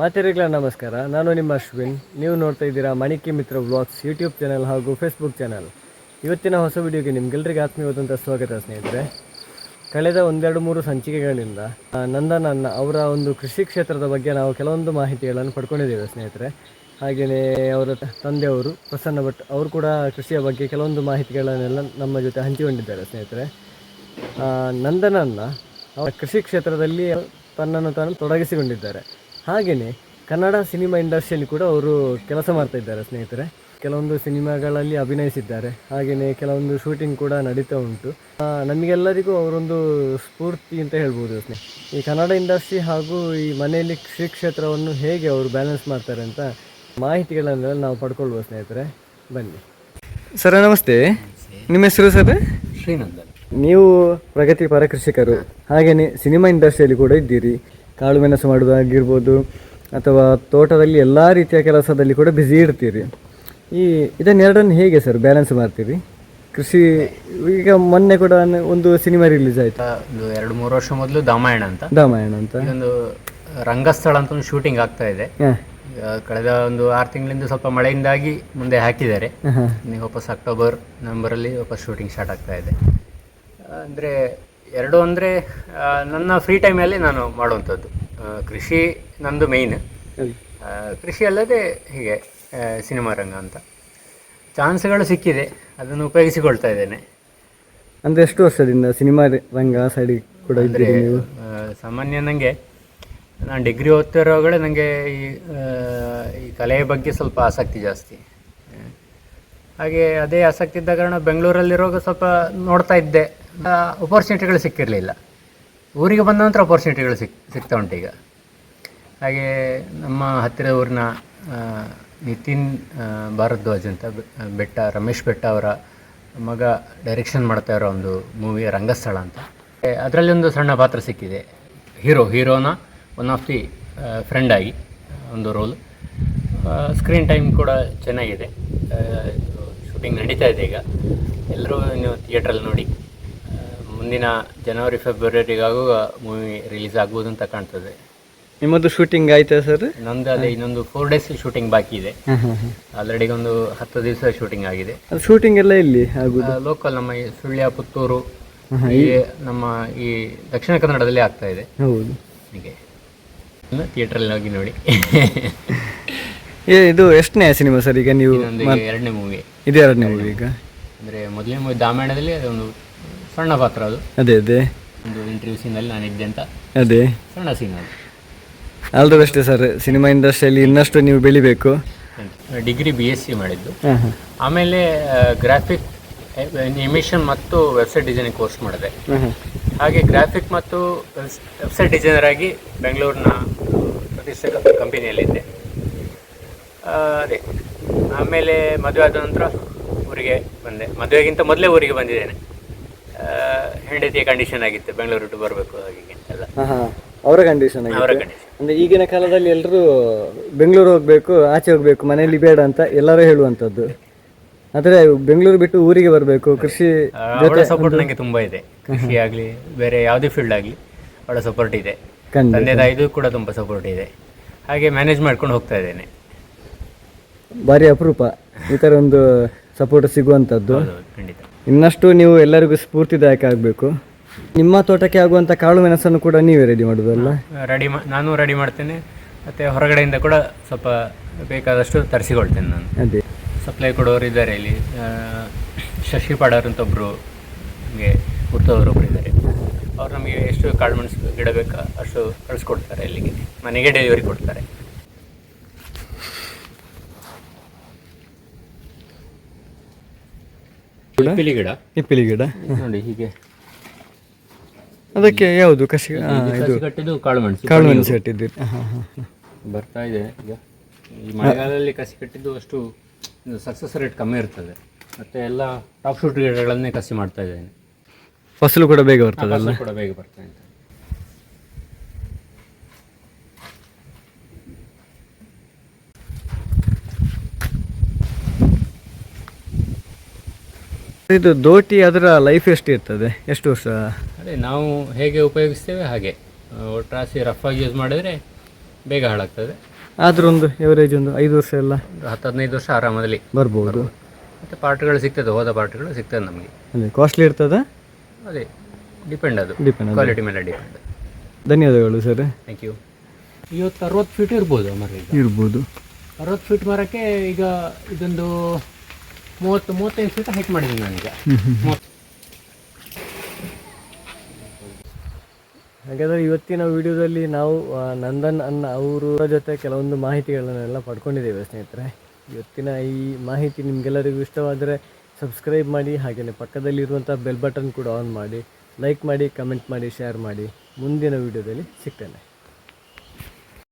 ಮಾತೆರಿಗಳ ನಮಸ್ಕಾರ. ನಾನು ನಿಮ್ಮ ಅಶ್ವಿನ್. ನೀವು ನೋಡ್ತಾ ಇದ್ದೀರಾ Manike Mitra vlogs YouTube channel ಹಾಗೂ ಫೇಸ್ಬುಕ್ ಚಾನಲ್. ಇವತ್ತಿನ ಹೊಸ ವಿಡಿಯೋಗೆ ನಿಮ್ಗೆಲ್ಲರಿಗೆ ಆತ್ಮೀಯವಾದಂಥ ಸ್ವಾಗತ ಸ್ನೇಹಿತರೆ. ಕಳೆದ ಒಂದೆರಡು ಮೂರು ಸಂಚಿಕೆಗಳಿಂದ ನಂದನನ್ನ ಅವರ ಒಂದು ಕೃಷಿ ಕ್ಷೇತ್ರದ ಬಗ್ಗೆ ನಾವು ಕೆಲವೊಂದು ಮಾಹಿತಿಗಳನ್ನು ಪಡ್ಕೊಂಡಿದ್ದೇವೆ ಸ್ನೇಹಿತರೆ. ಹಾಗೆಯೇ ಅವರ ತಂದೆಯವರು ಪ್ರಸನ್ನ ಭಟ್, ಅವರು ಕೂಡ ಕೃಷಿಯ ಬಗ್ಗೆ ಕೆಲವೊಂದು ಮಾಹಿತಿಗಳನ್ನೆಲ್ಲ ನಮ್ಮ ಜೊತೆ ಹಂಚಿಕೊಂಡಿದ್ದಾರೆ ಸ್ನೇಹಿತರೆ. ನಂದನನ್ನ ಅವರ ಕೃಷಿ ಕ್ಷೇತ್ರದಲ್ಲಿ ತನ್ನನ್ನು ತಾನು ತೊಡಗಿಸಿಕೊಂಡಿದ್ದಾರೆ. ಹಾಗೆಯೇ ಕನ್ನಡ ಸಿನಿಮಾ ಇಂಡಸ್ಟ್ರಿಯಲ್ಲಿ ಕೂಡ ಅವರು ಕೆಲಸ ಮಾಡ್ತಾ ಇದ್ದಾರೆ ಸ್ನೇಹಿತರೆ. ಕೆಲವೊಂದು ಸಿನಿಮಾಗಳಲ್ಲಿ ಅಭಿನಯಿಸಿದ್ದಾರೆ. ಹಾಗೆಯೇ ಕೆಲವೊಂದು ಶೂಟಿಂಗ್ ಕೂಡ ನಡೀತಾ ಉಂಟು. ನಮಗೆಲ್ಲರಿಗೂ ಅವರೊಂದು ಸ್ಫೂರ್ತಿ ಅಂತ ಹೇಳ್ಬೋದು ಸ್ನೇಹ. ಈ ಕನ್ನಡ ಇಂಡಸ್ಟ್ರಿ ಹಾಗೂ ಈ ಮನೆಯಲ್ಲಿ ಕೃಷಿ ಕ್ಷೇತ್ರವನ್ನು ಹೇಗೆ ಅವರು ಬ್ಯಾಲೆನ್ಸ್ ಮಾಡ್ತಾರೆ ಅಂತ ಮಾಹಿತಿಗಳನ್ನೆಲ್ಲ ನಾವು ಪಡ್ಕೊಳ್ಬೋದು ಸ್ನೇಹಿತರೆ. ಬನ್ನಿ. ಸರ್ ನಮಸ್ತೆ. ನಿಮ್ಮ ಹೆಸರು ಸರ್? ಶ್ರೀನಂದನ್. ನೀವು ಪ್ರಗತಿಪರ ಕೃಷಿಕರು. ಹಾಗೆಯೇ ಸಿನಿಮಾ ಇಂಡಸ್ಟ್ರಿಯಲ್ಲಿ ಕೂಡ ಇದ್ದೀರಿ. ಕಾಳು ಮೆಣಸು ಮಾಡೋದಾಗಿರ್ಬೋದು ಅಥವಾ ತೋಟದಲ್ಲಿ ಎಲ್ಲ ರೀತಿಯ ಕೆಲಸದಲ್ಲಿ ಕೂಡ ಬ್ಯುಸಿ ಇರ್ತೀರಿ ಈ ಇದನ್ನೆರಡನ್ನು ಹೇಗೆ ಸರ್ ಬ್ಯಾಲೆನ್ಸ್ ಮಾಡ್ತೀರಿ? ಕೃಷಿ ಈಗ ಮೊನ್ನೆ ಕೂಡ ಒಂದು ಸಿನಿಮಾ ರಿಲೀಸ್ ಆಯಿತು. ಒಂದು ಎರಡು ಮೂರು ವರ್ಷ ಮೊದಲು ದಾಮಾಯಣ ಅಂತ. ದಾಮಾಯಣ ಅಂತ. ಒಂದು ರಂಗಸ್ಥಳ ಅಂತ ಒಂದು ಶೂಟಿಂಗ್ ಆಗ್ತಾ ಇದೆ. ಕಳೆದ ಒಂದು ಆರು ತಿಂಗಳಿಂದ ಸ್ವಲ್ಪ ಮಳೆಯಿಂದಾಗಿ ಮುಂದೆ ಹಾಕಿದ್ದಾರೆ. ವಾಪಸ್ ಅಕ್ಟೋಬರ್ ನವೆಂಬರಲ್ಲಿ ವಾಪಸ್ ಶೂಟಿಂಗ್ ಸ್ಟಾರ್ಟ್ ಆಗ್ತಾ ಇದೆ. ಅಂದರೆ ಎರಡು ಅಂದರೆ ನನ್ನ ಫ್ರೀ ಟೈಮಲ್ಲಿ ನಾನು ಮಾಡುವಂಥದ್ದು. ಕೃಷಿ ನಂದು ಮೇಯ್ನ್ ಕೃಷಿ ಅಲ್ಲದೆ ಹೀಗೆ ಸಿನಿಮಾ ರಂಗ ಅಂತ. ಚಾನ್ಸ್ಗಳು ಸಿಕ್ಕಿದೆ ಅದನ್ನು ಉಪಯೋಗಿಸಿಕೊಳ್ತಾ ಇದ್ದೇನೆ. ಅಂದರೆ ಎಷ್ಟು ವರ್ಷದಿಂದ ಸಿನಿಮಾ ರಂಗ ಸೈಡ್ ಕೂಡ ಇದ್ದರೆ ಸಾಮಾನ್ಯ ನನಗೆ ನಾನು ಡಿಗ್ರಿ ಓದ್ತಿರೋಗಳೇ ನನಗೆ ಈ ಈ ಕಲೆಯ ಬಗ್ಗೆ ಸ್ವಲ್ಪ ಆಸಕ್ತಿ ಜಾಸ್ತಿ. ಹಾಗೆ ಅದೇ ಆಸಕ್ತಿ ಇದ್ದ ಕಾರಣ ಬೆಂಗಳೂರಲ್ಲಿರುವಾಗ ಸ್ವಲ್ಪ ನೋಡ್ತಾ ಇದ್ದೆ. ಅಪರ್ಚುನಿಟಿಗಳು ಸಿಕ್ಕಿರಲಿಲ್ಲ. ಊರಿಗೆ ಬಂದ ನಂತರ ಅಪರ್ಚುನಿಟಿಗಳು ಸಿಕ್ ಸಿಗ್ತಾ ಉಂಟು ಈಗ. ಹಾಗೆ ನಮ್ಮ ಹತ್ತಿರ ಊರಿನ ನಿತಿನ್ ಭಾರದ್ವಾಜ್ ಅಂತ ಬೆಟ್ಟ, ರಮೇಶ್ ಬೆಟ್ಟ ಅವರ ಮಗ ಡೈರೆಕ್ಷನ್ ಮಾಡ್ತಾ ಇರೋ ಒಂದು ಮೂವಿ ರಂಗಸ್ಥಳ ಅಂತ. ಅದರಲ್ಲಿ ಒಂದು ಸಣ್ಣ ಪಾತ್ರ ಸಿಕ್ಕಿದೆ. ಹೀರೋ ಹೀರೋನ ಒನ್ ಆಫ್ ದಿ ಫ್ರೆಂಡ್ ಆಗಿ, ಒಂದು ರೋಲ್ ಸ್ಕ್ರೀನ್ ಟೈಮ್ ಕೂಡ ಚೆನ್ನಾಗಿದೆ. ಶೂಟಿಂಗ್ ನಡೀತಾ ಇದೆ ಈಗ. ಎಲ್ಲರೂ ನೀವು ಥಿಯೇಟ್ರಲ್ಲಿ ನೋಡಿ. ಮುಂದಿನ ಜನವರಿ ಫೆಬ್ರವರಿಗಾಗುವ ಮೂವಿ ರಿಲೀಸ್ ಆಗ್ಬೋದು ಅಂತ ಕಾಣ್ತದೆ. ನಿಮ್ಮದು ಶೂಟಿಂಗ್ ಆಯ್ತಾ ಸರ್ ನಂದು ಅದೇ ಇನ್ನೊಂದು ಫೋರ್ ಡೇಸ್ ಶೂಟಿಂಗ್ ಬಾಕಿ ಇದೆ. ಆಲ್ರೆಡಿ ಒಂದು ಹತ್ತು ದಿವಸ ಶೂಟಿಂಗ್ ಆಗಿದೆ. ಶೂಟಿಂಗ್ ಎಲ್ಲ ಇಲ್ಲಿ ಆಗುದು? ಲೋಕಲ್ ನಮ್ಮ ಈ ಸುಳ್ಯ ಪುತ್ತೂರು ಈ ನಮ್ಮ ಈ ದಕ್ಷಿಣ ಕನ್ನಡದಲ್ಲಿ ಆಗ್ತಾ ಇದೆ. ಹೌದು. ಹೀಗೆ. ಥಿಯೇಟ್ರಲ್ಲಿ ಹೋಗಿ ನೋಡಿ. ಏ ಇದು ಎಷ್ಟನೇ ಸಿನಿಮಾ ಸರ್ ಈಗ ನೀವು ಎರಡನೇ ಮೂವಿ ಇದು ಎರಡನೇ ಮೂವಿ ಈಗ? ಅಂದ್ರೆ ಮೊದಲನೇ ಮೂವಿ ದಾಮಾಯಣದಲ್ಲಿ ಅದೊಂದು ಸಣ್ಣ ಪಾತ್ರ ಅದು. ಅದೇ ಅದೇ. ಒಂದು ಇಂಟರ್ವ್ಯೂ ಸೀನಲ್ಲಿ ನಾನು ಇದ್ದೆ ಅಂತ. ಅದೇ. ಸಣ್ಣ ಸೀನ್ ಅದು. All the best sir cinema ಇಂಡಸ್ಟ್ರಿಯಲ್ಲಿ ಇನ್ನಷ್ಟು ನೀವು ಬೆಳಿಬೇಕು. ಡಿಗ್ರಿ ಬಿ ಎಸ್ ಸಿ ಮಾಡಿದ್ದು. ಆಮೇಲೆ ಗ್ರಾಫಿಕ್ ಎಮಿಷನ್ ಮತ್ತು ವೆಬ್ಸೈಟ್ ಡಿಸೈನಿಂಗ್ ಕೋರ್ಸ್ ಮಾಡಿದೆ. ಹಾಗೆ ಗ್ರಾಫಿಕ್ ಮತ್ತು ವೆಬ್ಸೈಟ್ ಡಿಸೈನರ್ ಆಗಿ ಬೆಂಗಳೂರಿನ ಪ್ರತಿಷ್ಠಿತ ಕಂಪನಿಯಲ್ಲಿದ್ದೆ. ಅದೇ. ಆಮೇಲೆ ಮದುವೆ ಆದ ನಂತರ ಊರಿಗೆ ಬಂದೆ. ಮದುವೆಗಿಂತ ಮೊದಲೇ ಊರಿಗೆ ಬಂದಿದ್ದೇನೆ. ಹೆಂಡತಿಯ ಕಂಡೀಷನ್ ಆಗಿತ್ತು. ಬೆಂಗಳೂರು ಟು ಬರಬೇಕು ಹಾಗೆ ಎಲ್ಲ. ಹಾಂ ಹಾಂ. ಅವರ ಕಂಡೀಷನ್ ಅಂದ್ರೆ ಆಗಿದೆ ಕಂಡೀಷನ್ ಅಂದರೆ ಈಗಿನ ಕಾಲದಲ್ಲಿ ಎಲ್ಲರೂ ಬೆಂಗಳೂರು ಹೋಗ್ಬೇಕು ಆಚೆ ಹೋಗ್ಬೇಕು ಮನೆಯಲ್ಲಿ ಬೇಡ ಅಂತ ಎಲ್ಲರೂ ಹೇಳುವಂತದ್ದು ಆದ್ರೆ ಬೆಂಗಳೂರು ಬಿಟ್ಟು ಊರಿಗೆ ಬರಬೇಕು ಕೃಷಿ ಅವಳ ಸಪೋರ್ಟ್ ನನಗೆ ತುಂಬಾ ಇದೆ. ಕೃಷಿ ಆಗಲಿ ಬೇರೆ ಯಾವುದೇ ಫೀಲ್ಡ್ ಆಗಲಿ ಅವಳ ಸಪೋರ್ಟ್ ಇದೆ. ಖಂಡಿತ. ತಂದೆ ತಾಯಿದು ಕೂಡ ತುಂಬಾ ಸಪೋರ್ಟ್ ಇದೆ. ಹಾಗೆ ಮ್ಯಾನೇಜ್ ಮಾಡ್ಕೊಂಡು ಹೋಗ್ತಾ ಇದ್ದೇನೆ. ಭಾರಿ ಅಪರೂಪ. ಈ ತರ ಒಂದು ಸಪೋರ್ಟ್ ಸಿಗುವಂತದ್ದು ಹೌದು ಖಂಡಿತ. ಇನ್ನಷ್ಟು ನೀವು ಎಲ್ಲರಿಗೂ ಸ್ಫೂರ್ತಿದಾಯಕ ಆಗಬೇಕು. ನಿಮ್ಮ ತೋಟಕ್ಕೆ ಆಗುವಂಥ ಕಾಳು ಮೆಣಸನ್ನು ಕೂಡ ನೀವೇ ರೆಡಿ ಮಾಡೋದಲ್ಲ? ರೆಡಿ ಮಾ ನಾನು ರೆಡಿ ಮಾಡ್ತೇನೆ. ಮತ್ತು ಹೊರಗಡೆಯಿಂದ ಕೂಡ ಸ್ವಲ್ಪ ಬೇಕಾದಷ್ಟು ತರಿಸಿಕೊಳ್ತೇನೆ ನಾನು. ಅದೇ. ಸಪ್ಲೈ ಕೊಡೋರು ಇದ್ದಾರೆ ಇಲ್ಲಿ. ಆ, ಶಶಿ ಪಾಡರ್ ಅಂತ ಒಬ್ಬರು ನಮಗೆ ಗುರ್ತದವರು ಒಬ್ಬರು ಇದ್ದಾರೆ. ಅವ್ರು ನಮಗೆ ಎಷ್ಟು ಕಾಳು ಮೆಣಸು ಗಿಡ ಬೇಕಾ ಅಷ್ಟು ಕಳಿಸ್ಕೊಡ್ತಾರೆ ಇಲ್ಲಿಗೆ. ಮನೆಗೆ ಡೆಲಿವರಿ ಕೊಡ್ತಾರೆ. ಪಿಲಿ ಗಿಡ ಇಪ್ಪಿಲಿ ಗಿಡ ನೋಡಿ ಹೀಗೆ. ಅದಕ್ಕೆ ಯಾವುದು ಕಸಿ ಇದು ಕಟ್ಟಿದ್ದು ಕಾಳು ಮೆಣಸು ಕಾಳು ಮೆಣಸು ಹಾಂ ಬರ್ತಾ ಇದೆ ಈಗ. ಈ ಮಳೆಗಾಲದಲ್ಲಿ ಕಸಿ ಕಟ್ಟಿದ್ದು ಅಷ್ಟು ಸಕ್ಸಸ್ ರೇಟ್ ಕಮ್ಮಿ ಇರ್ತದೆ. ಮತ್ತೆ ಎಲ್ಲ ಟಾಪ್ ಶೂಟ್ ಗಿಡಗಳನ್ನೇ ಕಸಿ ಮಾಡ್ತಾ ಇದ್ದೇನೆ. ಫಸಲು ಕೂಡ ಬೇಗ ಬರ್ತದೆ ಫಸಲು ಕೂಡ ಬೇಗ ಬರ್ತಾ ಇದೆ ದೋಟಿ ಅದರ ಲೈಫ್ ಎಷ್ಟು ಇರ್ತದೆ? ಎಷ್ಟು ವರ್ಷ? ಅದೇ ನಾವು ಹೇಗೆ ಉಪಯೋಗಿಸ್ತೇವೆ ಹಾಗೆ. ಒಟ್ರಾಸಿ ರಫ್ ಆಗಿ ಯೂಸ್ ಮಾಡಿದರೆ ಬೇಗ ಹಾಳಾಗ್ತದೆ. ಆದ್ರೊಂದು ಒಂದು ಎವರೇಜ್ ಒಂದು ಐದು ವರ್ಷ ಎಲ್ಲ ಒಂದು ಹತ್ತು ಹದಿನೈದು ವರ್ಷ ಆರಾಮದಲ್ಲಿ ಬರ್ಬೋದು. ಮತ್ತು ಪಾರ್ಟ್ಗಳು ಸಿಗ್ತದೆ ಹೋದ ಪಾರ್ಟ್ಗಳು ಸಿಗ್ತದೆ ನಮಗೆ. ಅದೇ ಕಾಸ್ಟ್ಲಿ ಇರ್ತದೆ? ಅದೇ ಡಿಪೆಂಡ್ ಅದು. ಡಿಪೆಂಡ್ ಕ್ವಾಲಿಟಿ ಮೇಲೆ ಡಿಪೆಂಡ್ ಧನ್ಯವಾದಗಳು ಸರ್ ಥ್ಯಾಂಕ್ ಯು ಇವತ್ತು ಅರವತ್ತು ಫೀಟ್ ಇರ್ಬೋದು ಮರ ಇರ್ಬೋದು. ಅರವತ್ತು ಫೀಟ್ ಮರಕ್ಕೆ ಈಗ ಇದೊಂದು ಮೂವತ್ತು ಮೂವತ್ತೈದು ಫೀಟ್ ಹೈಟ್ ಮಾಡಿದ್ದೀನಿ ನಾನೀಗ. ಹಾಗಾದರೆ ಇವತ್ತಿನ ವಿಡಿಯೋದಲ್ಲಿ ನಾವು ಆ, ನಂದನ್ ಅನ್ನ ಅವರ ಜೊತೆ ಕೆಲವೊಂದು ಮಾಹಿತಿಗಳನ್ನೆಲ್ಲ ಪಡ್ಕೊಂಡಿದ್ದೇವೆ ಸ್ನೇಹಿತರೆ. ಇವತ್ತಿನ ಈ ಮಾಹಿತಿ ನಿಮಗೆಲ್ಲರಿಗೂ ಇಷ್ಟವಾದರೆ ಸಬ್ಸ್ಕ್ರೈಬ್ ಮಾಡಿ ಹಾಗೆಯೇ ಪಕ್ಕದಲ್ಲಿರುವಂಥ ಬೆಲ್ ಬಟನ್ ಕೂಡ ಆನ್ ಮಾಡಿ ಲೈಕ್ ಮಾಡಿ ಕಮೆಂಟ್ ಮಾಡಿ ಶೇರ್ ಮಾಡಿ. ಮುಂದಿನ ವಿಡಿಯೋದಲ್ಲಿ ಸಿಗ್ತೇನೆ.